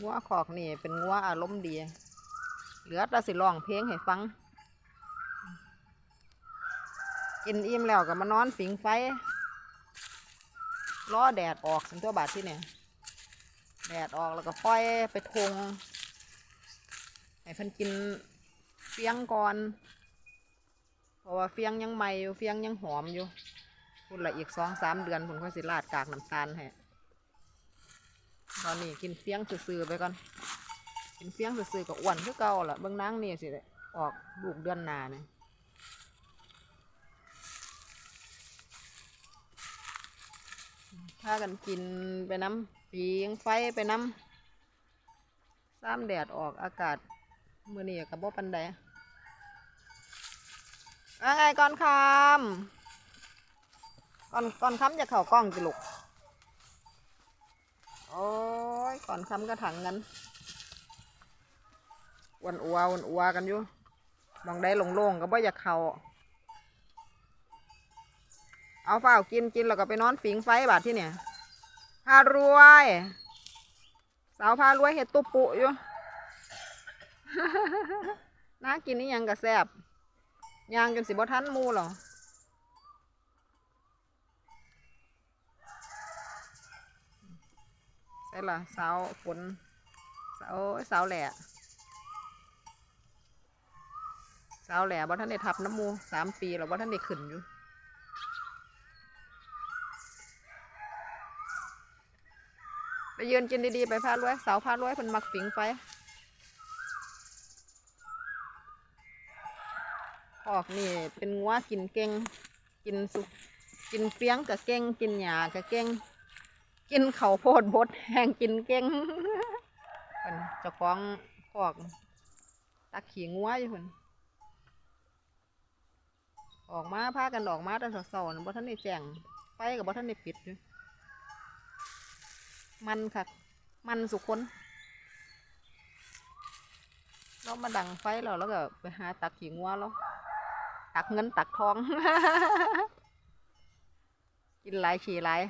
งัวขอกนี่เป็นงัวอารมณ์ดี เหลือแต่สิร้องเพลงให้ฟัง กินอิ่มแล้วก็มานอนฝิงไฟล้อแดดออกสันตัวบาทที่เนี่ย แดดออกแล้วก็ปล่อยไปทงให้เพิ่นกินเฟียงก่อน เพราะว่าเฟียงยังใหม่อยู่เฟียงยังหอมอยู่พุ่นละอีกสองสามเดือนผมค่อยสิราดกากน้ำตาลให้ ตอนนี้กินเฟียงซื่อๆไปก่อน กินเฟียงซื่อๆก็อ้วนคือเก่าล่ะเบิ่งนางนี่สิออกลูกเดือนหนาเนี่ยพากันกินไปน้ำปีงไฟไปน้ำซ้ำแดดออกอากาศมื้อนี้กับบ่ปันใดว่าไงก่อนคำก่อนก่อนคำจะเข่ากล้องจิลูกโอ้ย ก่อนคำก็ถังกันวันอัววันอัวกันอยู่มองได้โล่งๆก็บ่อยากเขาเอาเฝ้ากินกินแล้วก็ไปนอนฝิงไฟบาดที่เนี่ยพารวยสาวพารวยเห็ดตุปุอยู่น่ากินนี่ยังกะแซบยางจนสิบ่ทันมูหรอ ใช่ล่ะสาวฝนสาวสาวแหล่สาวแหล่บ่ท่านได้ทับน้ำมูสามปีแล้วบ่ท่านได้ขึ้นอยู่ไปยืนกินดีๆ ไปพารวยสาวพารวยเพิ่นมักฝิงไฟออกนี่เป็นงัวกินเก่งกินสุกินเฟี้ยงกับเก่งกินหญ้ากับเก่ง กินเขาโพดบดแห้งกินเก่งเพิ่นเจ้าของคอกตักขี้งัวอยู่เพิ่นออกมาพากันออกมาแต่เสาๆนบ่ท่านได้แจ้งไฟกับบ่ท่านได้ปิดอยู่มันค่ะ มันสุคนเรามาดังไฟแล้วแล้วก็ไปหาตักขี้งัวแล้วตักเงินตักทอง กินหลายขี่หลาย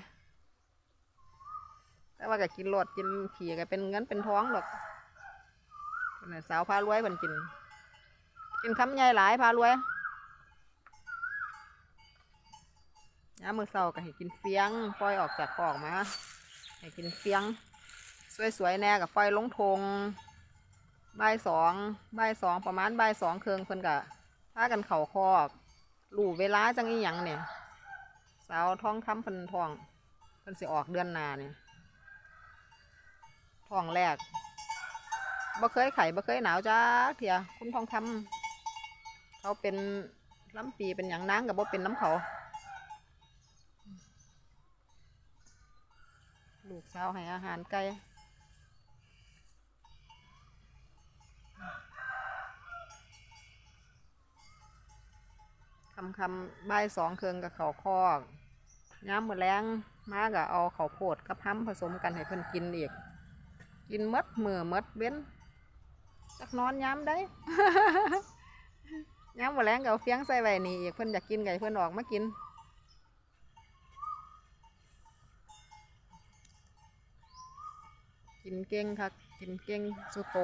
ว่าก็กินรดกินขี่ก็เป็นเงินเป็นท้องหรอกคนน่ะสาวพารวยเพิ่นกิน กินคำใหญ่หลายพารวยยามมือเศร้าก็ให้กินเฟียงปล่อยออกจากกอกมาให้กินเฟียง สวยๆแน่กับปล่อยลงทงบ่ายสองบ่ายสองประมาณบ่ายสองเครื่องเพิ่นกะพากันเข่าคอกลู่เวลาจังอีหยังเนี่ย สาวท้องคำเพิ่นท้องเพิ่นสิออกเดือนหนาเนี่ย ท้องแรกบ่เคยไข่บ่เคยหนาวจ้าเถียคุณทองคำเขาเป็นล้ำปีเป็นอย่างนางกับบ่เป็นน้ำเขาลูกสาวให้อาหารไก่คำคำบ่ายสองเคืองกับเขาคอกย้ำมือแรงมากับเอาเขาโพดกับห้ำผสมกันให้เพิ่นกินอีก กินมดเมือมดเว้นจักนอนย้ำได้ ย้ำหมือแรงก็เอาเฟียงใส่ไว้นี่อีกเพิ่นอยากกินไก่เพิ่อนออกมากินกินเก่งค่ะกินเก่งสุดโต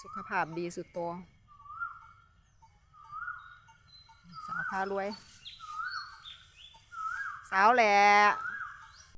สุขภาพดีสุดโต สาวพารวย สาวแหล่